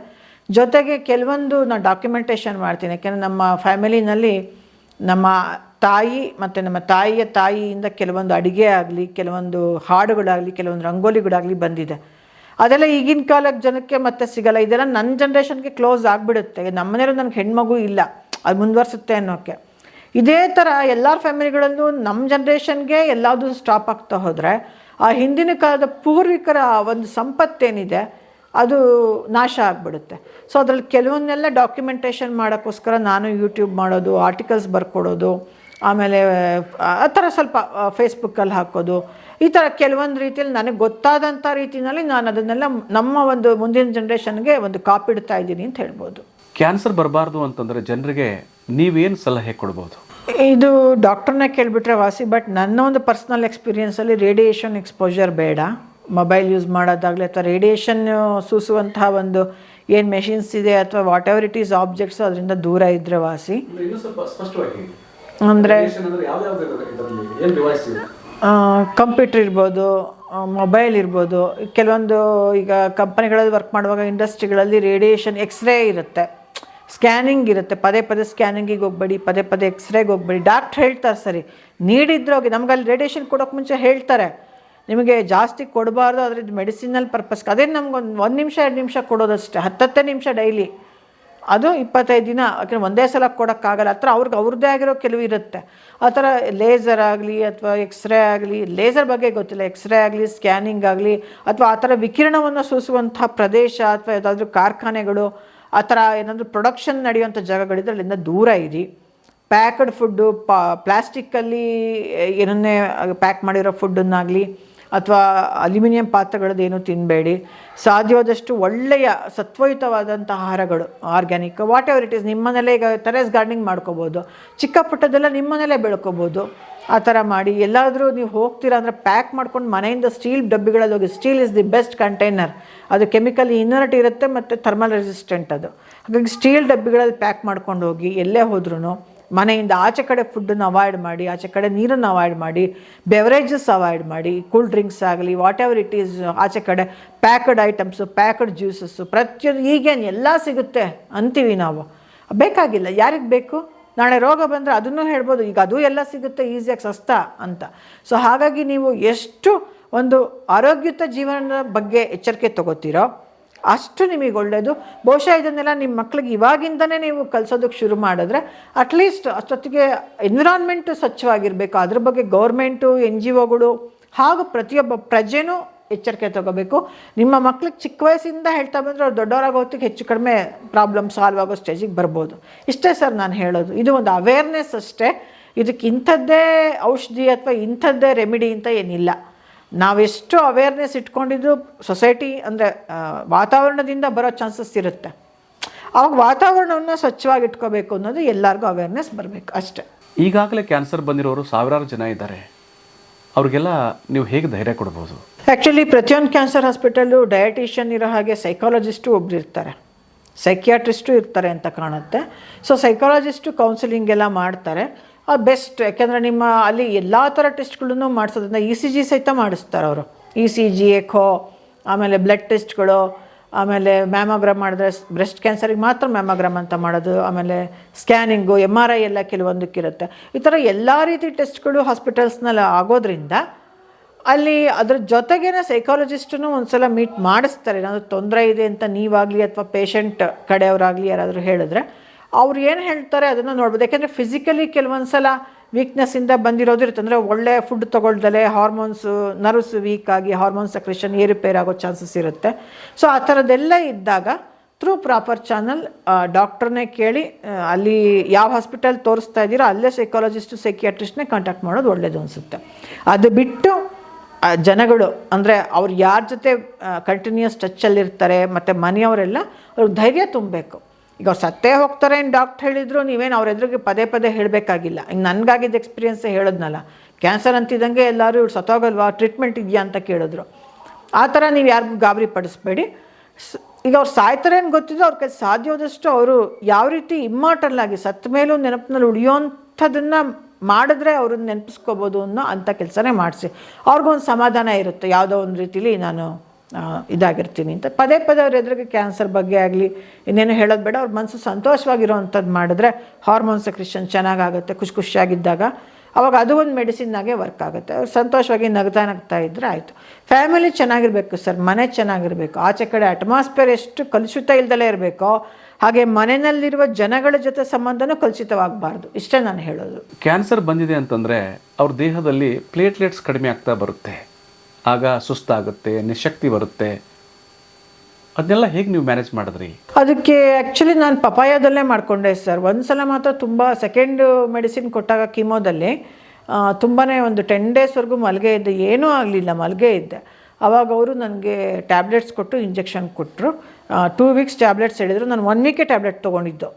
ಜೊತೆಗೆ ಕೆಲವೊಂದು ನಾನು ಡಾಕ್ಯುಮೆಂಟೇಷನ್ ಮಾಡ್ತೀನಿ. ಯಾಕೆಂದರೆ ನಮ್ಮ ಫ್ಯಾಮಿಲಿನಲ್ಲಿ ನಮ್ಮ ತಾಯಿ ಮತ್ತು ನಮ್ಮ ತಾಯಿಯ ತಾಯಿಯಿಂದ ಕೆಲವೊಂದು ಅಡುಗೆ ಆಗಲಿ, ಕೆಲವೊಂದು ಹಾಡುಗಳಾಗಲಿ, ಕೆಲವೊಂದು ರಂಗೋಲಿಗಳಾಗಲಿ ಬಂದಿದೆ. ಅದೆಲ್ಲ ಈಗಿನ ಕಾಲಕ್ಕೆ ಜನಕ್ಕೆ ಮತ್ತೆ ಸಿಗಲ್ಲ. ಇದೆಲ್ಲ ನನ್ನ ಜನ್ರೇಷನ್ಗೆ ಕ್ಲೋಸ್ ಆಗಿಬಿಡುತ್ತೆ. ನಮ್ಮ ಮನೆಯಲ್ಲೂ ನನಗೆ ಹೆಣ್ಮಗು ಇಲ್ಲ. ಅದು ಮುಂದುವರಿಸುತ್ತೆ ಅನ್ನೋಕ್ಕೆ ಇದೇ ಥರ ಎಲ್ಲರ ಫ್ಯಾಮಿಲಿಗಳಲ್ಲೂ ನಮ್ಮ ಜನ್ರೇಷನ್ಗೆ ಎಲ್ಲದೂ ಸ್ಟಾಪ್ ಆಗ್ತಾ ಹೋದರೆ ಆ ಹಿಂದಿನ ಕಾಲದ ಪೂರ್ವಿಕರ ಒಂದು ಸಂಪತ್ತೇನಿದೆ? ಅದು ನಾಶ ಆಗಿಬಿಡುತ್ತೆ. ಸೊ ಅದರಲ್ಲಿ ಕೆಲವನ್ನೆಲ್ಲ ಡಾಕ್ಯುಮೆಂಟೇಷನ್ ಮಾಡೋಕ್ಕೋಸ್ಕರ ನಾನು ಯೂಟ್ಯೂಬ್ ಮಾಡೋದು ಆರ್ಟಿಕಲ್ಸ್ ಬರ್ಕೊಡೋದು ಆಮೇಲೆ ಆ ಥರ ಸ್ವಲ್ಪ ಫೇಸ್ಬುಕ್ಕಲ್ಲಿ ಹಾಕೋದು. ಈ ಥರ ಕೆಲವೊಂದು ರೀತಿಯಲ್ಲಿ ನನಗೆ ಗೊತ್ತಾದಂಥ ರೀತಿಯಲ್ಲಿ ನಾನು ಅದನ್ನೆಲ್ಲ ನಮ್ಮ ಒಂದು ಮುಂದಿನ ಜನ್ರೇಷನ್ಗೆ ಒಂದು ಕಾಪಿಡ್ತಾ ಇದ್ದೀನಿ ಅಂತ ಹೇಳ್ಬೋದು. ಕ್ಯಾನ್ಸರ್ ಬರಬಾರ್ದು ಅಂತಂದರೆ ಜನರಿಗೆ ನೀವೇನು ಸಲಹೆ ಕೊಡ್ಬೋದು? ಇದು ಡಾಕ್ಟರ್ನ ಕೇಳಿಬಿಟ್ರೆ ವಾಸಿ ಬಟ್ ನನ್ನ ಒಂದು ಪರ್ಸ್ನಲ್ ಎಕ್ಸ್ಪೀರಿಯನ್ಸಲ್ಲಿ ರೇಡಿಯೇಷನ್ ಎಕ್ಸ್ಪೋಜರ್ ಬೇಡ. ಮೊಬೈಲ್ ಯೂಸ್ ಮಾಡೋದಾಗಲಿ ಅಥವಾ ರೇಡಿಯೇಷನ್ ಸೂಸುವಂತಹ ಒಂದು ಏನು ಮೆಷಿನ್ಸ್ ಇದೆ ಅಥವಾ whatever it is objects ಅದರಿಂದ ದೂರ ಇದ್ದರೆ ವಾಸಿ. ಅಂದರೆ ಕಂಪ್ಯೂಟರ್ ಇರ್ಬೋದು ಮೊಬೈಲ್ ಇರ್ಬೋದು. ಕೆಲವೊಂದು ಈಗ ಕಂಪನಿಗಳಲ್ಲಿ ವರ್ಕ್ ಮಾಡುವಾಗ ಇಂಡಸ್ಟ್ರಿಗಳಲ್ಲಿ ರೇಡಿಯೇಷನ್ ಎಕ್ಸ್ರೇ ಇರುತ್ತೆ. ಸ್ಕ್ಯಾನಿಂಗ್ ಇರುತ್ತೆ. ಪದೇ ಪದೇ ಸ್ಕ್ಯಾನಿಂಗಿಗೆ ಹೋಗ್ಬೇಡಿ ಪದೇ ಪದೇ ಎಕ್ಸ್ರೇಗೆ ಹೋಗ್ಬೇಡಿ. ಡಾಕ್ಟ್ರ್ ಹೇಳ್ತಾರೆ ಸರಿ. ನೀಡಿದ್ರೆ ಹೋಗಿ ನಮ್ಗೆ ಅಲ್ಲಿ ರೇಡಿಯೇಷನ್ ಕೊಡೋಕೆ ಮುಂಚೆ ಹೇಳ್ತಾರೆ. ನಿಮಗೆ ಜಾಸ್ತಿ ಕೊಡಬಾರ್ದು ಅದ್ರದ್ದು ಮೆಡಿಸಿನಲ್ ಪರ್ಪಸ್ಗೆ ಅದೇ ನಮ್ಗೊಂದು ಒಂದು ನಿಮಿಷ, ಎರಡು ನಿಮಿಷ ಕೊಡೋದಷ್ಟೇ. ಹತ್ತತ್ತೇ ನಿಮಿಷ ಡೈಲಿ ಅದು ಇಪ್ಪತ್ತೈದು ದಿನ, ಯಾಕೆಂದರೆ ಒಂದೇ ಸಲ ಕೊಡೋಕ್ಕಾಗಲ್ಲ. ಥರ ಅವ್ರಿಗೆ ಅವ್ರದ್ದೇ ಆಗಿರೋ ಕೆಲವು ಇರುತ್ತೆ. ಆ ಥರ ಲೇಸರ್ ಆಗಲಿ ಅಥವಾ ಎಕ್ಸ್ರೇ ಆಗಲಿ ಲೇಸರ್ ಬಗ್ಗೆ ಗೊತ್ತಿಲ್ಲ. ಎಕ್ಸ್ರೇ ಆಗಲಿ ಸ್ಕ್ಯಾನಿಂಗ್ ಆಗಲಿ, ಅಥವಾ ಆ ಥರ ವಿಕಿರಣವನ್ನು ಸೂಸುವಂಥ ಪ್ರದೇಶ ಅಥವಾ ಯಾವುದಾದ್ರೂ ಕಾರ್ಖಾನೆಗಳು, ಆ ಥರ ಏನಾದರೂ ಪ್ರೊಡಕ್ಷನ್ ನಡೆಯುವಂಥ ಜಾಗಗಳಿದ್ರೆ ಅಲ್ಲಿಂದ ದೂರ ಇರಿ. ಪ್ಯಾಕ್ಡ್ ಫುಡ್ಡು ಪಾ ಪ್ಲಾಸ್ಟಿಕ್ಕಲ್ಲಿ ಏನನ್ನೇ ಪ್ಯಾಕ್ ಮಾಡಿರೋ ಫುಡ್ಡನ್ನಾಗಲಿ ಅಥವಾ ಅಲ್ಯೂಮಿನಿಯಂ ಪಾತ್ರೆಗಳದ್ದೇನು ತಿನ್ನಬೇಡಿ ಸಾಧ್ಯವಾದಷ್ಟು ಒಳ್ಳೆಯ ಸತ್ವಯುತವಾದಂಥ ಆಹಾರಗಳು, organic whatever it is ನಿಮ್ಮನೇಲೆ ಈಗ ಟೆರೆಸ್ ಗಾರ್ಡನಿಂಗ್ ಮಾಡ್ಕೋಬೋದು. ಚಿಕ್ಕ ಪುಟ್ಟದೆಲ್ಲ ನಿಮ್ಮನೇಲೆ ಬೆಳ್ಕೋಬೋದು. ಆ ಥರ ಮಾಡಿ ಎಲ್ಲಾದರೂ ನೀವು ಹೋಗ್ತೀರಾ ಅಂದರೆ ಪ್ಯಾಕ್ ಮಾಡ್ಕೊಂಡು ಮನೆಯಿಂದ ಸ್ಟೀಲ್ ಡಬ್ಬಿಗಳಲ್ಲಿ ಹೋಗಿ steel is the best container ಅದು ಕೆಮಿಕಲ್ ಇನರ್ಟ್ ಇರುತ್ತೆ ಮತ್ತು ಥರ್ಮಲ್ ರೆಸಿಸ್ಟೆಂಟ್ ಅದು. ಹಾಗಾಗಿ ಸ್ಟೀಲ್ ಡಬ್ಬಿಗಳಲ್ಲಿ ಪ್ಯಾಕ್ ಮಾಡ್ಕೊಂಡು ಹೋಗಿ ಎಲ್ಲೇ ಹೋದ್ರೂ ಮನೆಯಿಂದ ಆಚೆ ಕಡೆ ಫುಡ್ಡನ್ನು ಅವಾಯ್ಡ್ ಮಾಡಿ, ಆಚೆ ಕಡೆ ನೀರನ್ನು ಅವಾಯ್ಡ್ ಮಾಡಿ ಬೆವರೇಜಸ್ ಅವಾಯ್ಡ್ ಮಾಡಿ ಕೂಲ್ ಡ್ರಿಂಕ್ಸ್ ಆಗಲಿ ವಾಟ್ ಎವರ್ ಇಟ್ ಈಸ್ ಆಚೆ ಕಡೆ ಪ್ಯಾಕಡ್ ಐಟಮ್ಸು ಪ್ಯಾಕಡ್ ಜ್ಯೂಸಸ್ಸು ಪ್ರತಿಯೊಂದು ಈಗೇನು ಎಲ್ಲ ಸಿಗುತ್ತೆ ಅಂತೀವಿ ನಾವು. ಬೇಕಾಗಿಲ್ಲ, ಯಾರಿಗೆ ಬೇಕು? ನಾಳೆ ರೋಗ ಬಂದರೆ ಅದನ್ನು ಹೇಳ್ಬೋದು, ಈಗ ಅದು ಎಲ್ಲ ಸಿಗುತ್ತೆ ಈಸಿಯಾಗಿ ಸಸ್ತಾ ಅಂತ. ಸೊ ಹಾಗಾಗಿ ನೀವು ಎಷ್ಟು ಒಂದು ಆರೋಗ್ಯಯುತ ಜೀವನದ ಬಗ್ಗೆ ಎಚ್ಚರಿಕೆ ತಗೋತೀರೋ ಅಷ್ಟು ನಿಮಗೆ ಒಳ್ಳೆಯದು ಬಹುಶಃ ಇದನ್ನೆಲ್ಲ ನಿಮ್ಮ ಮಕ್ಳಿಗೆ ಇವಾಗಿಂದನೇ ನೀವು ಕಲಿಸೋದಕ್ಕೆ ಶುರು ಮಾಡಿದ್ರೆ ಅಟ್ಲೀಸ್ಟ್ ಅಷ್ಟೊತ್ತಿಗೆ ಎನ್ವಿರಾನ್ಮೆಂಟ್ ಸ್ವಚ್ಛವಾಗಿರಬೇಕು. ಅದ್ರ ಬಗ್ಗೆ ಗೌರ್ಮೆಂಟು ಎನ್ ಜಿ ಒಗಳು ಹಾಗೂ ಪ್ರತಿಯೊಬ್ಬ ಪ್ರಜೆನೂ ಎಚ್ಚರಿಕೆ ತಗೋಬೇಕು. ನಿಮ್ಮ ಮಕ್ಳಿಗೆ ಚಿಕ್ಕ ವಯಸ್ಸಿಂದ ಹೇಳ್ತಾ ಬಂದರೆ ಅವ್ರು ದೊಡ್ಡವರಾಗೋ ಹೊತ್ತಿಗೆ ಹೆಚ್ಚು ಕಡಿಮೆ ಪ್ರಾಬ್ಲಮ್ ಸಾಲ್ವ್ ಆಗೋ ಸ್ಟೇಜಿಗೆ ಬರ್ಬೋದು. ಇಷ್ಟೇ ಸರ್ ನಾನು ಹೇಳೋದು. ಇದು ಒಂದು ಅವೇರ್ನೆಸ್ ಅಷ್ಟೇ. ಇದಕ್ಕೆ ಇಂಥದ್ದೇ ಔಷಧಿ ಅಥವಾ ಇಂಥದ್ದೇ ರೆಮಿಡಿ ಅಂತ ಏನಿಲ್ಲ. ನಾವೆಷ್ಟು ಅವೇರ್ನೆಸ್ ಇಟ್ಕೊಂಡಿದ್ದು ಸೊಸೈಟಿ ಅಂದರೆ ವಾತಾವರಣದಿಂದ ಬರೋ ಚಾನ್ಸಸ್ ಇರುತ್ತೆ. ಅವಾಗ ವಾತಾವರಣವನ್ನು ಸ್ವಚ್ಛವಾಗಿ ಇಟ್ಕೋಬೇಕು ಅನ್ನೋದು ಎಲ್ಲರಿಗೂ ಅವೇರ್ನೆಸ್ ಬರಬೇಕು ಅಷ್ಟೇ. ಈಗಾಗಲೇ ಕ್ಯಾನ್ಸರ್ ಬಂದಿರೋರು ಸಾವಿರಾರು ಜನ ಇದ್ದಾರೆ. ಅವ್ರಿಗೆಲ್ಲ ನೀವು ಹೇಗೆ ಧೈರ್ಯ ಕೊಡ್ಬೋದು? ಆ್ಯಕ್ಚುಲಿ ಪ್ರತಿಯೊಂದು ಕ್ಯಾನ್ಸರ್ ಹಾಸ್ಪಿಟಲ್ಲು ಡಯಟಿಷಿಯನ್ ಇರೋ ಹಾಗೆ ಸೈಕಾಲಜಿಸ್ಟು ಒಬ್ರು ಇರ್ತಾರೆ. ಸೈಕಿಯಾಟ್ರಿಸ್ಟು ಇರ್ತಾರೆ ಅಂತ ಕಾಣುತ್ತೆ. ಸೊ ಸೈಕಾಲಜಿಸ್ಟು ಕೌನ್ಸಿಲಿಂಗ್ ಎಲ್ಲ ಮಾಡ್ತಾರೆ. ಬೆಸ್ಟ್ ಯಾಕೆಂದರೆ ನಿಮ್ಮ ಅಲ್ಲಿ ಎಲ್ಲ ಥರ ಟೆಸ್ಟ್ಗಳನ್ನು ಮಾಡಿಸೋದ್ರಿಂದ ಇ ಸಿ ಜಿ ಸಹಿತ ಮಾಡಿಸ್ತಾರೆ ಅವರು. ಇ ಸಿ ಜಿ ಎಖೋ ಆಮೇಲೆ ಬ್ಲಡ್ ಟೆಸ್ಟ್ಗಳು ಆಮೇಲೆ ಮ್ಯಾಮೋಗ್ರಾಮ್ ಮಾಡಿದ್ರೆ ಬ್ರೆಸ್ಟ್ ಕ್ಯಾನ್ಸರಿಗೆ ಮಾತ್ರ ಮ್ಯಾಮೋಗ್ರಾಮ್ ಅಂತ ಮಾಡೋದು, ಆಮೇಲೆ ಸ್ಕ್ಯಾನಿಂಗು ಎಂ ಆರ್ ಐ ಎಲ್ಲ ಕೆಲವೊಂದಕ್ಕಿರುತ್ತೆ ಈ ಥರ ಎಲ್ಲ ರೀತಿ ಟೆಸ್ಟ್ಗಳು ಹಾಸ್ಪಿಟಲ್ಸ್ನಲ್ಲಿ ಆಗೋದ್ರಿಂದ ಅಲ್ಲಿ ಅದ್ರ ಜೊತೆಗೇನೆ ಸೈಕಾಲಜಿಸ್ಟನ್ನು ಒಂದ್ಸಲ ಮೀಟ್ ಮಾಡಿಸ್ತಾರೆ. ಏನಾದರೂ ತೊಂದರೆ ಇದೆ ಅಂತ ನೀವಾಗಲಿ ಅಥವಾ ಪೇಷಂಟ್ ಕಡೆಯವರಾಗಲಿ ಯಾರಾದರೂ ಹೇಳಿದ್ರೆ ಅವ್ರು ಏನು ಹೇಳ್ತಾರೆ ಅದನ್ನು ನೋಡ್ಬೋದು. ಯಾಕೆಂದರೆ ಫಿಸಿಕಲಿ ಕೆಲವೊಂದು ಸಲ ವೀಕ್ನೆಸ್ಸಿಂದ ಬಂದಿರೋದು ಇರುತ್ತೆ. ಅಂದರೆ ಒಳ್ಳೆ ಫುಡ್ ತೊಗೊಳ್ದಲೆ ಹಾರ್ಮೋನ್ಸು ನರ್ವ್ಸ್ ವೀಕ್ ಆಗಿ ಹಾರ್ಮೋನ್ ಸಕ್ರೇಷನ್ ಏರುಪೇರ್ ಆಗೋ ಚಾನ್ಸಸ್ ಇರುತ್ತೆ. ಸೊ ಆ ಥರದ್ದೆಲ್ಲ ಇದ್ದಾಗ ಥ್ರೂ ಪ್ರಾಪರ್ ಚಾನಲ್ ಡಾಕ್ಟ್ರನ್ನೇ ಕೇಳಿ ಅಲ್ಲಿ ಯಾವ ಹಾಸ್ಪಿಟಲ್ ತೋರಿಸ್ತಾ ಇದ್ದೀರೋ ಅಲ್ಲೇ ಸೈಕಾಲಜಿಸ್ಟು ಸೈಕಿಯಾಟ್ರಿಸ್ಟ್ನೇ ಕಾಂಟ್ಯಾಕ್ಟ್ ಮಾಡೋದು ಒಳ್ಳೇದು ಅನಿಸುತ್ತೆ. ಅದು ಬಿಟ್ಟು ಜನಗಳು, ಅಂದರೆ ಅವ್ರು ಯಾರ ಜೊತೆ ಕಂಟಿನ್ಯೂಸ್ ಟಚ್ಚಲ್ಲಿರ್ತಾರೆ ಮತ್ತು ಮನೆಯವರೆಲ್ಲ ಅವ್ರಿಗೆ ಧೈರ್ಯ ತುಂಬಬೇಕು. ಈಗ ಅವ್ರು ಸತ್ತೇ ಹೋಗ್ತಾರೆ ಏನು ಡಾಕ್ಟ್ರ್ ಹೇಳಿದ್ರು, ನೀವೇನು ಅವ್ರ ಎದುರಿಗೆ ಪದೇ ಪದೇ ಹೇಳಬೇಕಾಗಿಲ್ಲ. ಈಗ ನನಗಾಗಿದ್ದ ಎಕ್ಸ್ಪೀರಿಯನ್ಸೇ ಹೇಳಿದ್ನಲ್ಲ. ಕ್ಯಾನ್ಸರ್ ಅಂತಿದ್ದಂಗೆ ಎಲ್ಲರೂ ಇವ್ರು ಸತ್ತೋಗಲ್ವಾ? ಟ್ರೀಟ್ಮೆಂಟ್ ಇದೆಯಾ ಅಂತ ಕೇಳಿದ್ರು. ಆ ಥರ ನೀವು ಯಾರಿಗೂ ಗಾಬರಿ ಪಡಿಸ್ಬೇಡಿ. ಈಗ ಅವ್ರು ಸಾಯ್ತಾರೆ ಏನು ಗೊತ್ತಿದ್ದು ಅವ್ರ ಕೈ ಸಾಧ್ಯವಾದಷ್ಟು ಅವರು ಯಾವ ರೀತಿ ಇಮ್ಮಾರ್ಟಲ್ ಆಗಿ ಸತ್ತ ಮೇಲೂ ನೆನಪಿನಲ್ಲಿ ಉಳಿಯೋಂಥದ್ದನ್ನು ಮಾಡಿದ್ರೆ ಅವ್ರನ್ನ ನೆನಪಿಸ್ಕೋಬೋದು ಅನ್ನೋ ಅಂಥ ಕೆಲಸನೇ ಮಾಡಿಸಿ. ಅವ್ರಿಗೊಂದು ಸಮಾಧಾನ ಇರುತ್ತೆ. ಯಾವುದೋ ಒಂದು ರೀತಿಲಿ ನಾನು ಇದಾಗಿರ್ತೀನಿ ಅಂತ. ಪದೇ ಪದೇ ಅವ್ರ ಎದುರಿಗೆ ಕ್ಯಾನ್ಸರ್ ಬಗ್ಗೆ ಆಗಲಿ, ಇನ್ನೇನು ಹೇಳೋದು ಬೇಡ. ಅವ್ರ ಮನಸ್ಸು ಸಂತೋಷವಾಗಿರೋವಂಥದ್ದು ಮಾಡಿದ್ರೆ ಹಾರ್ಮೋನ್ ಸೆಕ್ರಿಷನ್ ಚೆನ್ನಾಗಾಗುತ್ತೆ, ಖುಷಿ ಖುಷಿಯಾಗಿದ್ದಾಗ ಅವಾಗ ಅದು ಒಂದು ಮೆಡಿಸಿನ್ನಾಗೆ ವರ್ಕ್ ಆಗುತ್ತೆ. ಅವ್ರು ಸಂತೋಷವಾಗಿ ನಗ್ತಾ ನಗ್ತಾ ಇದ್ದರೆ ಆಯಿತು. ಫ್ಯಾಮಿಲಿ ಚೆನ್ನಾಗಿರಬೇಕು ಸರ್ ಮನೆ ಚೆನ್ನಾಗಿರಬೇಕು. ಆಚೆ ಕಡೆ ಅಟ್ಮಾಸ್ಫಿಯರ್ ಎಷ್ಟು ಕಲುಷಿತ ಇಲ್ದಲೇ ಇರಬೇಕೋ, ಹಾಗೆ ಮನೆಯಲ್ಲಿರುವ ಜನಗಳ ಜೊತೆ ಸಂಬಂಧನೂ ಕಲುಷಿತವಾಗಬಾರ್ದು. ಇಷ್ಟೇ ನಾನು ಹೇಳೋದು. ಕ್ಯಾನ್ಸರ್ ಬಂದಿದೆ ಅಂತಂದರೆ ಅವ್ರ ದೇಹದಲ್ಲಿ ಪ್ಲೇಟ್ಲೆಟ್ಸ್ ಕಡಿಮೆ ಆಗ್ತಾ ಬರುತ್ತೆ. ಆಗ ಸುಸ್ತಾಗುತ್ತೆ, ನಿಶಕ್ತಿ ಬರುತ್ತೆ. ಅದನ್ನೆಲ್ಲ ಹೇಗೆ ನೀವು ಮ್ಯಾನೇಜ್ ಮಾಡಿದ್ರಿ? ಅದಕ್ಕೆ ಆ್ಯಕ್ಚುಲಿ ನಾನು ಪಪಾಯದಲ್ಲೇ ಮಾಡಿಕೊಂಡೆ ಸರ್ ಒಂದು ಸಲ ಮಾತ್ರ ತುಂಬ ಸೆಕೆಂಡ್ ಮೆಡಿಸಿನ್ ಕೊಟ್ಟಾಗ ಕಿಮೋದಲ್ಲಿ ತುಂಬಾ ಒಂದು ಟೆನ್ ಡೇಸ್ವರೆಗೂ ಮಲಗೆ ಇದ್ದೆ. ಏನೂ ಆಗಲಿಲ್ಲ, ಮಲಗೆ ಇದ್ದೆ. ಆವಾಗ ಅವರು ನನಗೆ ಟ್ಯಾಬ್ಲೆಟ್ಸ್ ಕೊಟ್ಟು ಇಂಜೆಕ್ಷನ್ ಕೊಟ್ಟರು ಟೂ ವೀಕ್ಸ್ ಟ್ಯಾಬ್ಲೆಟ್ಸ್ ಹೇಳಿದರು. ನಾನು ಒನ್ ವೀಕೆ ಟ್ಯಾಬ್ಲೆಟ್ ತೊಗೊಂಡಿದ್ದು.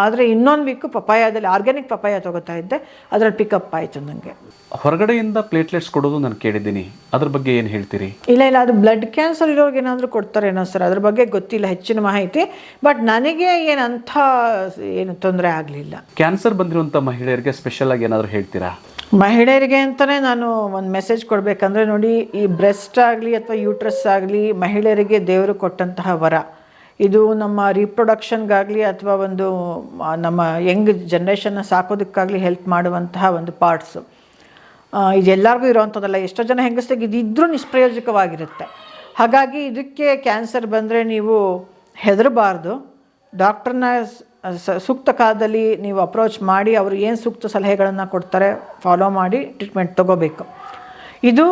ಆದರೆ ಇನ್ನೊಂದು ವೀಕು ಪಪಾಯದಲ್ಲಿ ಆರ್ಗ್ಯಾನಿಕ್ ಪಪಾಯ ತೊಗೋತಾ ಇದ್ದೆ. ಅದರಲ್ಲಿ ಪಿಕಪ್ ಆಯಿತು ನನಗೆ ಹೊರಗಡೆಯಿಂದ ಪ್ಲೇಟ್ಲೆಟ್ಸ್ ಕೊಡೋದು ನಾನು ಕೇಳಿದ್ದೀನಿ. ಅದ್ರ ಬಗ್ಗೆ ಏನು ಹೇಳ್ತೀರಿ? ಇಲ್ಲ ಇಲ್ಲ ಅದು ಬ್ಲಡ್ ಕ್ಯಾನ್ಸರ್ ಇರೋರ್ಗೆ ಏನಾದರೂ ಕೊಡ್ತಾರೇನೋ ಸರ್ ಅದ್ರ ಬಗ್ಗೆ ಗೊತ್ತಿಲ್ಲ ಹೆಚ್ಚಿನ ಮಾಹಿತಿ. ಬಟ್ ನನಗೆ ಏನಂಥ ಏನು ತೊಂದರೆ ಆಗಲಿಲ್ಲ. ಕ್ಯಾನ್ಸರ್ ಬಂದಿರುವಂಥ ಮಹಿಳೆಯರಿಗೆ ಸ್ಪೆಷಲ್ ಆಗಿ ಏನಾದರೂ ಹೇಳ್ತೀರಾ? ಮಹಿಳೆಯರಿಗೆ ಅಂತಲೇ ನಾನು ಒಂದು ಮೆಸೇಜ್ ಕೊಡಬೇಕಂದ್ರೆ ನೋಡಿ ಈ ಬ್ರೆಸ್ಟ್ ಆಗಲಿ ಅಥವಾ ಯೂಟ್ರಸ್ ಆಗಲಿ ಮಹಿಳೆಯರಿಗೆ ದೇವರು ಕೊಟ್ಟಂತಹ ವರ. ಇದು ನಮ್ಮ ರೀಪ್ರೊಡಕ್ಷನ್ಗಾಗಲಿ ಅಥವಾ ಒಂದು ನಮ್ಮ ಯಂಗ್ ಜನ್ರೇಷನ್ನ ಸಾಕೋದಕ್ಕಾಗಲಿ ಹೆಲ್ಪ್ ಮಾಡುವಂತಹ ಒಂದು ಪಾರ್ಟ್ಸು ಇದೆಲ್ಲರಿಗೂ ಇರೋವಂಥದ್ದಲ್ಲ. ಎಷ್ಟೋ ಜನ ಹೆಂಗಸ್ರಿಗೆ ಇದಿದ್ರೂ ನಿಷ್ಪ್ರಯೋಜಕವಾಗಿರುತ್ತೆ. ಹಾಗಾಗಿ ಇದಕ್ಕೆ ಕ್ಯಾನ್ಸರ್ ಬಂದರೆ ನೀವು ಹೆದರಬಾರ್ದು. ಡಾಕ್ಟ್ರನ್ನ ಸೂಕ್ತ ಕಾಲದಲ್ಲಿ ನೀವು ಅಪ್ರೋಚ್ ಮಾಡಿ, ಅವರು ಏನು ಸೂಕ್ತ ಸಲಹೆಗಳನ್ನು ಕೊಡ್ತಾರೆ ಫಾಲೋ ಮಾಡಿ ಟ್ರೀಟ್ಮೆಂಟ್ ತೊಗೋಬೇಕು. ಇದು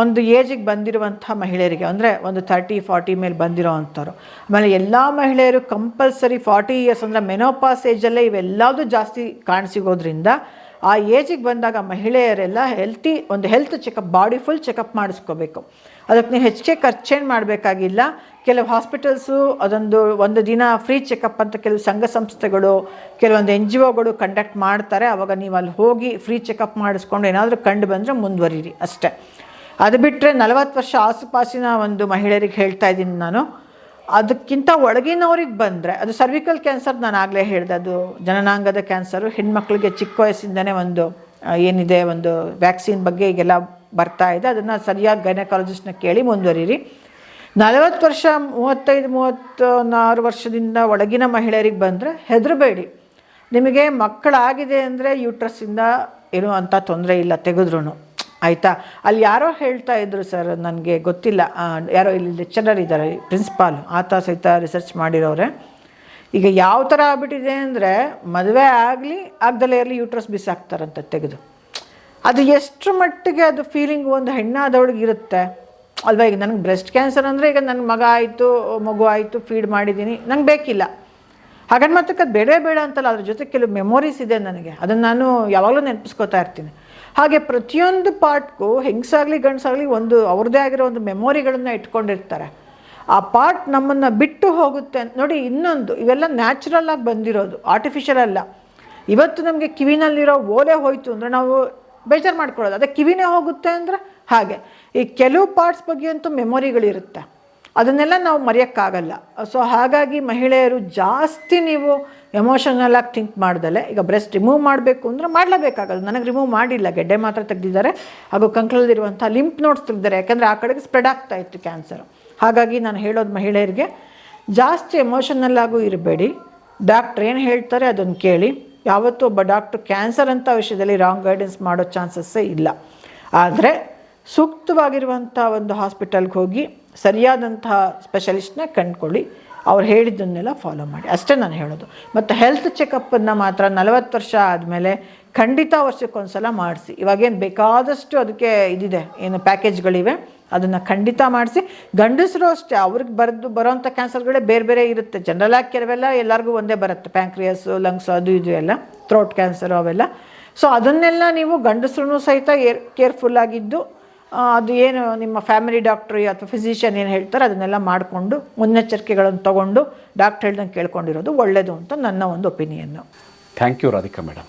ಒಂದು ಏಜಿಗೆ ಬಂದಿರುವಂಥ ಮಹಿಳೆಯರಿಗೆ, ಅಂದರೆ ಒಂದು ತರ್ಟಿ ಫಾರ್ಟಿ ಮೇಲೆ ಬಂದಿರೋ ಅಂಥವ್ರು. ಆಮೇಲೆ ಎಲ್ಲ ಮಹಿಳೆಯರು ಕಂಪಲ್ಸರಿ ಫಾರ್ಟಿ ಇಯರ್ಸ್ ಅಂದರೆ ಮೆನೋಪಾಸ್ ಏಜಲ್ಲೇ ಇವೆಲ್ಲದೂ ಜಾಸ್ತಿ ಕಾಣಿಸಿಗೋದ್ರಿಂದ ಆ ಏಜಿಗೆ ಬಂದಾಗ ಮಹಿಳೆಯರೆಲ್ಲ ಹೆಲ್ತಿ ಒಂದು health checkup body full checkup ಮಾಡಿಸ್ಕೋಬೇಕು. ಅದಕ್ಕೆ ನೀವು ಹೆಚ್ಚಿಗೆ ಖರ್ಚೇನು ಮಾಡಬೇಕಾಗಿಲ್ಲ. ಕೆಲವು ಹಾಸ್ಪಿಟಲ್ಸು ಅದೊಂದು ಒಂದು ದಿನ ಫ್ರೀ ಚೆಕಪ್ ಅಂತ ಕೆಲವು ಸಂಘ ಸಂಸ್ಥೆಗಳು, ಕೆಲವೊಂದು ಎನ್ ಜಿ ಒಗಳು ಕಂಡಕ್ಟ್ ಮಾಡ್ತಾರೆ. ಆವಾಗ ನೀವು ಅಲ್ಲಿ ಹೋಗಿ ಫ್ರೀ ಚೆಕಪ್ ಮಾಡಿಸ್ಕೊಂಡು ಏನಾದರೂ ಕಂಡು ಬಂದರೆ ಮುಂದುವರಿರಿ ಅಷ್ಟೇ. ಅದು ಬಿಟ್ಟರೆ ನಲವತ್ತು ವರ್ಷ ಆಸುಪಾಸಿನ ಒಂದು ಮಹಿಳೆಯರಿಗೆ ಹೇಳ್ತಾ ಇದ್ದೀನಿ ನಾನು. ಅದಕ್ಕಿಂತ ಒಳಗಿನವ್ರಿಗೆ ಬಂದರೆ, ಅದು ಸರ್ವಿಕಲ್ ಕ್ಯಾನ್ಸರ್ ನಾನು ಆಗಲೇ ಹೇಳಿದೆ, ಅದು ಜನನಾಂಗದ ಕ್ಯಾನ್ಸರು ಹೆಣ್ಮಕ್ಳಿಗೆ ಚಿಕ್ಕ ವಯಸ್ಸಿಂದನೇ ಒಂದು ಏನಿದೆ ಒಂದು ವ್ಯಾಕ್ಸಿನ್ ಬಗ್ಗೆ ಈಗೆಲ್ಲ ಬರ್ತಾ ಇದೆ. ಅದನ್ನು ಸರಿಯಾಗಿ ಗೈನಕಾಲಜಿಸ್ಟ್ನ ಕೇಳಿ ಮುಂದುವರಿರಿ. ನಲವತ್ತು ವರ್ಷ, ಮೂವತ್ತೈದು, ಮೂವತ್ತಾರು ವರ್ಷದಿಂದ ಒಳಗಿನ ಮಹಿಳೆಯರಿಗೆ ಬಂದರೆ ಹೆದರಬೇಡಿ. ನಿಮಗೆ ಮಕ್ಕಳಾಗಿದೆ ಅಂದರೆ ಯೂಟ್ರಸ್ಸಿಂದ ಇರುವಂಥ ತೊಂದರೆ ಇಲ್ಲ ತೆಗೆದ್ರೂ ಆಯಿತಾ? ಅಲ್ಲಿ ಯಾರೋ ಹೇಳ್ತಾ ಇದ್ರು ಸರ್, ನನಗೆ ಗೊತ್ತಿಲ್ಲ. ಯಾರೋ ಇಲ್ಲಿ ಲೆಕ್ಚರರ್ ಇದ್ದಾರೆ, ಪ್ರಿನ್ಸಿಪಾಲ್. ಆತ ಸಹಿತ ರಿಸರ್ಚ್ ಮಾಡಿರೋರೆ. ಈಗ ಯಾವ ಥರ ಆಗ್ಬಿಟ್ಟಿದೆ ಅಂದರೆ ಮದುವೆ ಆಗಲಿ, ಆಗ್ದಲೇ ಇರಲಿ ಯೂಟ್ರಸ್ ಬಿಸಾಕ್ತಾರಂತ, ತೆಗೆದು. ಅದು ಎಷ್ಟು ಮಟ್ಟಿಗೆ ಅದು ಫೀಲಿಂಗ್ ಒಂದು ಹೆಣ್ಣಾದವಳಿಗೆ ಇರುತ್ತೆ. ಅಲ್ವಾ, ಈಗ ನನಗೆ ಬ್ರೆಸ್ಟ್ ಕ್ಯಾನ್ಸರ್ ಅಂದರೆ ಈಗ ನನ್ನ ಮಗ ಆಯಿತು, ಮಗು ಆಯಿತು ಫೀಡ್ ಮಾಡಿದ್ದೀನಿ ನಂಗೆ ಬೇಕಿಲ್ಲ. ಹಾಗನ್ ಮಾತ್ರಕ್ಕೆ ಅದು ಬೇಡವೇ ಬೇಡ ಅಂತಲ್ಲ, ಅದ್ರ ಜೊತೆ ಕೆಲವು ಮೆಮೊರೀಸ್ ಇದೆ ನನಗೆ. ಅದನ್ನು ನಾನು ಯಾವಾಗಲೂ ನೆನಪಿಸ್ಕೋತಾ ಇರ್ತೀನಿ. ಹಾಗೆ ಪ್ರತಿಯೊಂದು ಪಾರ್ಟ್ಗೂ ಹೆಂಗಸಾಗಲಿ, ಗಂಡಸಾಗಲಿ ಒಂದು ಅವ್ರದ್ದೇ ಆಗಿರೋ ಒಂದು ಮೆಮೊರಿಗಳನ್ನು ಇಟ್ಕೊಂಡಿರ್ತಾರೆ. ಆ ಪಾರ್ಟ್ ನಮ್ಮನ್ನು ಬಿಟ್ಟು ಹೋಗುತ್ತೆ. ನೋಡಿ, ಇನ್ನೊಂದು, ಇವೆಲ್ಲ ನ್ಯಾಚುರಲ್ ಆಗಿ ಬಂದಿರೋದು ಆರ್ಟಿಫಿಷಿಯಲ್ ಅಲ್ಲ. ಇವತ್ತು ನಮಗೆ ಕಿವಿನಲ್ಲಿರೋ ಓಲೆ ಹೋಯಿತು ಅಂದರೆ ನಾವು ಬೇಜಾರು ಮಾಡ್ಕೊಳ್ಳೋದು. ಅದೇ ಕಿವಿನೇ ಹೋಗುತ್ತೆ ಅಂದರೆ ಹಾಗೆ. ಈ ಕೆಲವು ಪಾರ್ಟ್ಸ್ ಬಗ್ಗೆ ಅಂತೂ ಮೆಮೊರಿಗಳಿರುತ್ತೆ ಅದನ್ನೆಲ್ಲ ನಾವು ಮರೆಯೋಕ್ಕಾಗಲ್ಲ. ಸೊ ಹಾಗಾಗಿ ಮಹಿಳೆಯರು ಜಾಸ್ತಿ ನೀವು ಎಮೋಷನಲ್ ಆಗಿ ಥಿಂಕ್ ಮಾಡ್ದಲೆ, ಈಗ ಬ್ರೆಸ್ಟ್ ರಿಮೂವ್ ಮಾಡಬೇಕು ಅಂದರೆ ಮಾಡಲೇಬೇಕಾಗಲ್ಲ. ನನಗೆ ರಿಮೂವ್ ಮಾಡಿಲ್ಲ, ಗೆಡ್ಡೆ ಮಾತ್ರ ತೆಗೆದಿದ್ದಾರೆ. ಹಾಗೂ ಕಂಕಳದಿರುವಂಥ ಲಿಂಪ್ ನೋಡ್ಸ್ ತೆಗೆದಿದ್ದಾರೆ. ಯಾಕೆಂದರೆ ಆ ಕಡೆಗೆ ಸ್ಪ್ರೆಡ್ ಆಗ್ತಾ ಇತ್ತು ಕ್ಯಾನ್ಸರ್ ಹಾಗಾಗಿ ನಾನು ಹೇಳೋದು ಮಹಿಳೆಯರಿಗೆ, ಜಾಸ್ತಿ ಎಮೋಷನಲ್ ಆಗು ಇರಬೇಡಿ. ಡಾಕ್ಟ್ರ್ ಏನು ಹೇಳ್ತಾರೆ ಅದನ್ನು ಕೇಳಿ. ಯಾವತ್ತೂ ಒಬ್ಬ ಡಾಕ್ಟ್ರು ಕ್ಯಾನ್ಸರ್ ಅಂತ ವಿಷಯದಲ್ಲಿ ರಾಂಗ್ ಗೈಡೆನ್ಸ್ ಮಾಡೋ ಚಾನ್ಸಸ್ಸೇ ಇಲ್ಲ. ಆದರೆ ಸೂಕ್ತವಾಗಿರುವಂಥ ಒಂದು ಹಾಸ್ಪಿಟಲ್ಗೆ ಹೋಗಿ ಸರಿಯಾದಂತಹ ಸ್ಪೆಷಲಿಸ್ಟ್ನ ಕಂಡುಕೊಳ್ಳಿ. ಅವ್ರು ಹೇಳಿದ್ದನ್ನೆಲ್ಲ ಫಾಲೋ ಮಾಡಿ. ಅಷ್ಟೇ ನಾನು ಹೇಳೋದು. ಮತ್ತು ಹೆಲ್ತ್ ಚೆಕಪ್ಪನ್ನು ಮಾತ್ರ ನಲವತ್ತು ವರ್ಷ ಆದಮೇಲೆ ಖಂಡಿತ ವರ್ಷಕ್ಕೊಂದು ಸಲ ಮಾಡಿಸಿ. ಇವಾಗೇನು ಬೇಕಾದಷ್ಟು ಅದಕ್ಕೆ ಇದಿದೆ. ಏನು ಪ್ಯಾಕೇಜ್ಗಳಿವೆ. ಅದನ್ನು ಖಂಡಿತ ಮಾಡಿಸಿ. ಗಂಡಸರು ಅಷ್ಟೇ, ಅವ್ರಿಗೆ ಬರೆದು ಬರೋವಂಥ ಕ್ಯಾನ್ಸರ್ಗಳೇ ಬೇರೆ ಬೇರೆ ಇರುತ್ತೆ. ಜನರಲ್ ಆಗಿ ಕೆಲವೆಲ್ಲ ಎಲ್ಲರಿಗೂ ಒಂದೇ ಬರುತ್ತೆ. ಪ್ಯಾಂಕ್ರಿಯಸ್ಸು ಲಂಗ್ಸು ಅದು ಇದು ಎಲ್ಲ ಥ್ರೋಟ್ ಕ್ಯಾನ್ಸರು ಅವೆಲ್ಲ. ಸೊ ಅದನ್ನೆಲ್ಲ ನೀವು ಗಂಡಸ್ರೂ ಸಹಿತ ಏರ್ ಕೇರ್ಫುಲ್ ಆಗಿದ್ದು ಅದು ಏನು ನಿಮ್ಮ ಫ್ಯಾಮಿಲಿ ಡಾಕ್ಟ್ರಿ ಅಥವಾ ಫಿಸಿಷಿಯನ್ ಏನು ಹೇಳ್ತಾರೆ ಅದನ್ನೆಲ್ಲ ಮಾಡಿಕೊಂಡು, ಮುನ್ನೆಚ್ಚರಿಕೆಗಳನ್ನು ತಗೊಂಡು ಡಾಕ್ಟ್ರ್ ಹೇಳ್ದಂಗೆ ಕೇಳ್ಕೊಂಡಿರೋದು ಒಳ್ಳೆಯದು ಅಂತ ನನ್ನ ಒಂದು opinion thank you Radhika madam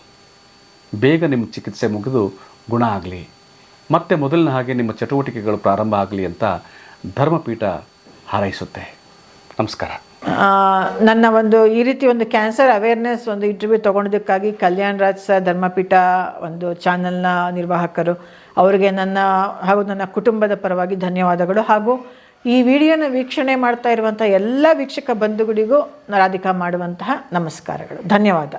ಬೇಗ ನಿಮ್ಮ ಚಿಕಿತ್ಸೆ ಮುಗಿದು ಗುಣ ಆಗಲಿ. ಮತ್ತೆ ಮೊದಲಿನ ಹಾಗೆ ನಿಮ್ಮ ಚಟುವಟಿಕೆಗಳು ಪ್ರಾರಂಭ ಆಗಲಿ ಅಂತ ಧರ್ಮಪೀಠ ಹಾರೈಸುತ್ತೆ. ನಮಸ್ಕಾರ. ನನ್ನ ಒಂದು ಈ ರೀತಿ ಒಂದು ಕ್ಯಾನ್ಸರ್ ಅವೇರ್ನೆಸ್ ಒಂದು ಇಂಟರ್ವ್ಯೂ ತೊಗೊಂಡಿದ್ದಕ್ಕಾಗಿ ಕಲ್ಯಾಣ್ ರಾಜ್ ಸರ್, ಧರ್ಮಪೀಠ ಒಂದು ಚಾನಲ್ನ ನಿರ್ವಾಹಕರು, ಅವರಿಗೆ ನನ್ನ ಹಾಗೂ ನನ್ನ ಕುಟುಂಬದ ಪರವಾಗಿ ಧನ್ಯವಾದಗಳು. ಹಾಗೂ ಈ ವಿಡಿಯೋನ ವೀಕ್ಷಣೆ ಮಾಡ್ತಾ ಇರುವಂಥ ಎಲ್ಲ ವೀಕ್ಷಕ ಬಂಧುಗಳಿಗೂ ರಾಧಿಕಾ ಮಾಡುವಂತಹ ನಮಸ್ಕಾರಗಳು. ಧನ್ಯವಾದ.